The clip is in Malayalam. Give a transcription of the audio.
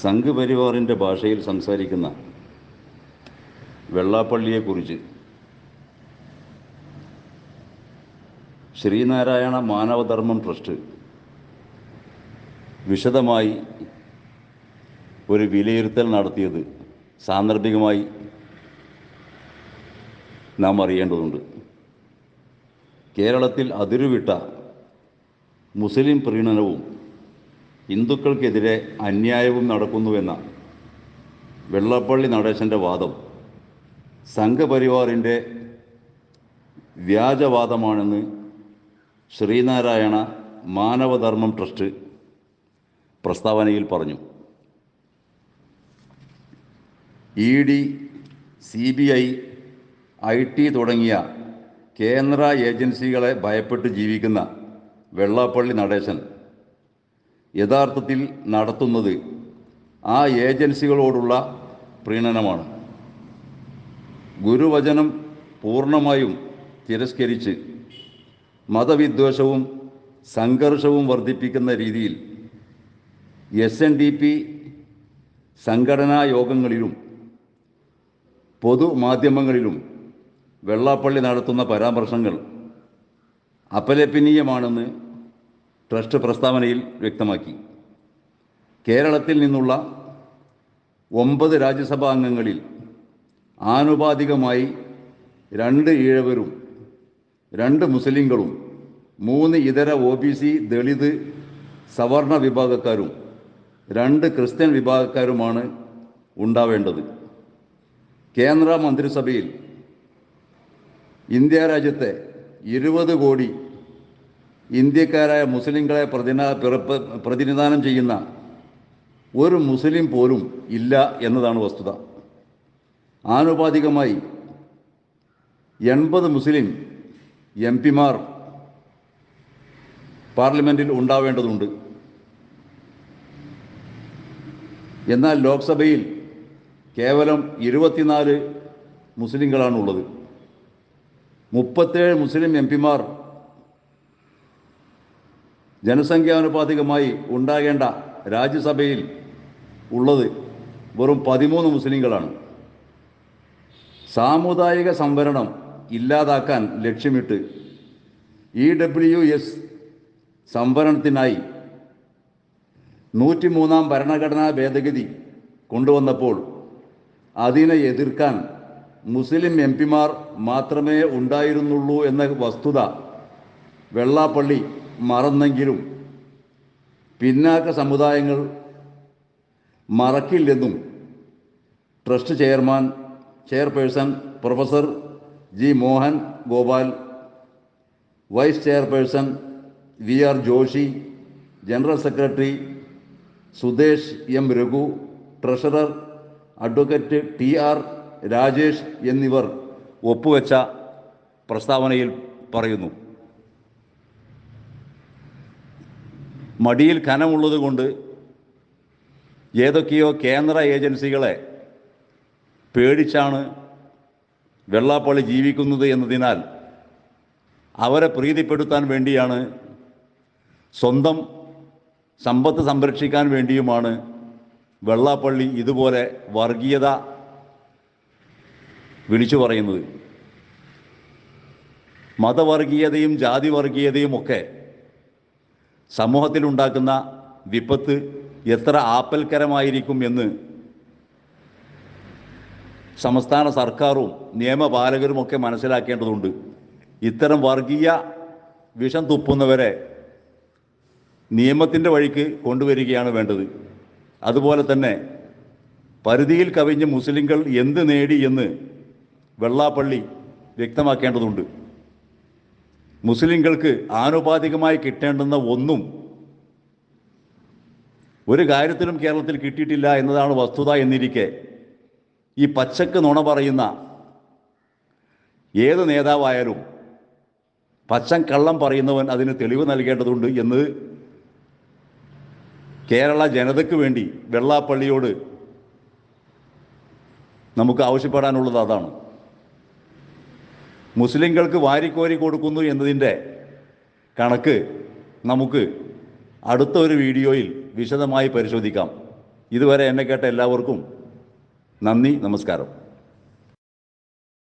സംഘപരിവാറിന്റെ ഭാഷയിൽ സംസാരിക്കുന്ന വെള്ളാപ്പള്ളിയെക്കുറിച്ച്. ശ്രീനാരായണ മാനവധർമ്മം ട്രസ്റ്റ് വിശദമായി ഒരു വിലയിരുത്തൽ നടത്തിയത് സാന്ദർഭികമായി നാം അറിയേണ്ടതുണ്ട്. കേരളത്തിൽ അതിരുവിട്ട മുസ്ലിം പ്രീണനവും ഹിന്ദുക്കൾക്കെതിരെ അന്യായവും നടക്കുന്നുവെന്ന വെള്ളപ്പള്ളി നടേശന്റെ വാദം സംഘപരിവാറിന്റെ വ്യാജവാദമാണെന്ന് ശ്രീനാരായണ മാനവധർമ്മം ട്രസ്റ്റ് പ്രസ്താവനയിൽ പറഞ്ഞു. E D C B I I T തുടങ്ങിയ കേന്ദ്ര ഏജൻസികളെ ഭയപ്പെട്ട് ജീവിക്കുന്ന വെള്ളാപ്പള്ളി നടേശൻ യഥാർത്ഥത്തിൽ നടത്തുന്നത് ആ ഏജൻസികളോടുള്ള പ്രീണനമാണ്. ഗുരുവചനം പൂർണമായും തിരസ്കരിച്ച് മതവിദ്വേഷവും സംഘർഷവും വർദ്ധിപ്പിക്കുന്ന രീതിയിൽ എസ് എൻ ഡി പി സംഘടനാ യോഗങ്ങളിലും പൊതുമാധ്യമങ്ങളിലും വെള്ളാപ്പള്ളി നടത്തുന്ന പരാമർശങ്ങൾ അപലപനീയമാണെന്ന് ട്രസ്റ്റ് പ്രസ്താവനയിൽ വ്യക്തമാക്കി. കേരളത്തിൽ നിന്നുള്ള ഒമ്പത് രാജ്യസഭാ അംഗങ്ങളിൽ ആനുപാതികമായി രണ്ട് ഈഴവരും രണ്ട് മുസ്ലിങ്ങളും മൂന്ന് ഇതര ഒ ബി സി ദളിത് സവർണ വിഭാഗക്കാരും രണ്ട് ക്രിസ്ത്യൻ വിഭാഗക്കാരുമാണ് ഉണ്ടാവേണ്ടത്. കേന്ദ്ര മന്ത്രിസഭയിൽ ഇന്ത്യ രാജ്യത്തെ ഇരുപത് കോടി ഇന്ത്യക്കാരായ മുസ്ലിങ്ങളെ പ്രതിനിധാനം ചെയ്യുന്ന ഒരു മുസ്ലിം പോലും ഇല്ല എന്നതാണ് വസ്തുത. ആനുപാതികമായി എൺപത് മുസ്ലിം എം പിമാർ പാർലമെന്റിൽ ഉണ്ടാവേണ്ടതുണ്ട്. എന്നാൽ ലോക്സഭയിൽ കേവലം ഇരുപത്തിനാല് മുസ്ലിങ്ങളാണുള്ളത്. മുപ്പത്തേഴ് മുസ്ലിം എം പിമാർ ജനസംഖ്യാനുപാതികമായി ഉണ്ടാകേണ്ട രാജ്യസഭയിൽ ഉള്ളത് വെറും പതിമൂന്ന് മുസ്ലിങ്ങളാണ്. സാമുദായിക സംവരണം ഇല്ലാതാക്കാൻ ലക്ഷ്യമിട്ട് ഇ ഡബ്ല്യു എസ് സംവരണത്തിനായി നൂറ്റിമൂന്നാം ഭരണഘടനാ ഭേദഗതി കൊണ്ടുവന്നപ്പോൾ അതിനെ എതിർക്കാൻ മുസ്ലിം എം പിമാർ മാത്രമേ ഉണ്ടായിരുന്നുള്ളൂ എന്ന വസ്തുത വെള്ളാപ്പള്ളി മറന്നെങ്കിലും പിന്നാക്ക സമുദായങ്ങൾ മറക്കില്ലെന്നും trust chairman chairperson professor G Mohan Gopal vice chairperson V R Joshi general secretary Sudesh M Raghu treasurer advocate T R Rajesh എന്നിവർ ഒപ്പുവെച്ച പ്രസ്താവനയിൽ പറയുന്നു. മടിയിൽ കനമുള്ളത് കൊണ്ട് ഏതൊക്കെയോ കേന്ദ്ര ഏജൻസികളെ പേടിച്ചാണ് വെള്ളാപ്പള്ളി ജീവിക്കുന്നത് എന്നതിനാൽ അവരെ പ്രീതിപ്പെടുത്താൻ വേണ്ടിയാണ് സ്വന്തം സമ്പത്ത് സംരക്ഷിക്കാൻ വേണ്ടിയുമാണ് വെള്ളാപ്പള്ളി ഇതുപോലെ വർഗീയത വിളിച്ചു പറയുന്നത്. മതവർഗീയതയും ജാതി വർഗീയതയും ഒക്കെ സമൂഹത്തിലുണ്ടാക്കുന്ന വിപത്ത് എത്ര ആപ്പൽക്കരമായിരിക്കും എന്ന് സംസ്ഥാന സർക്കാരും നിയമപാലകരുമൊക്കെ മനസ്സിലാക്കേണ്ടതുണ്ട്. ഇത്തരം വർഗീയ വിഷം തുപ്പുന്നവരെ നിയമത്തിന്റെ വഴിക്ക് കൊണ്ടുവരികയാണ് വേണ്ടത്. അതുപോലെ തന്നെ പരിധിയിൽ കവിഞ്ഞ് മുസ്ലിങ്ങൾ എന്ത് നേടി എന്ന് വെള്ളാപ്പള്ളി വ്യക്തമാക്കേണ്ടതുണ്ട്. മുസ്ലിങ്ങൾക്ക് ആനുപാതികമായി കിട്ടേണ്ടുന്ന ഒന്നും ഒരു കാര്യത്തിലും കേരളത്തിൽ കിട്ടിയിട്ടില്ല എന്നതാണ് വസ്തുത എന്നിരിക്കെ ഈ പച്ചക്ക് നുണ പറയുന്ന ഏത് നേതാവായാലും പച്ചൻ കള്ളം പറയുന്നവൻ അതിന് തെളിവ് നൽകേണ്ടതുണ്ട് എന്ന് കേരള ജനതയ്ക്ക് വേണ്ടി വെള്ളാപ്പള്ളിയോട് നമുക്ക് ആവശ്യപ്പെടാനുള്ളത് അതാണ്. മുസ്ലിങ്ങൾക്ക് വാരിക്കോരി കൊടുക്കുന്നു എന്നതിന്റെ കണക്ക് നമുക്ക് അടുത്ത ഒരു വീഡിയോയിൽ വിശദമായി പരിശോധിക്കാം. ഇതുവരെ എന്നെ കേട്ട എല്ലാവർക്കും നന്ദി നമസ്കാരം.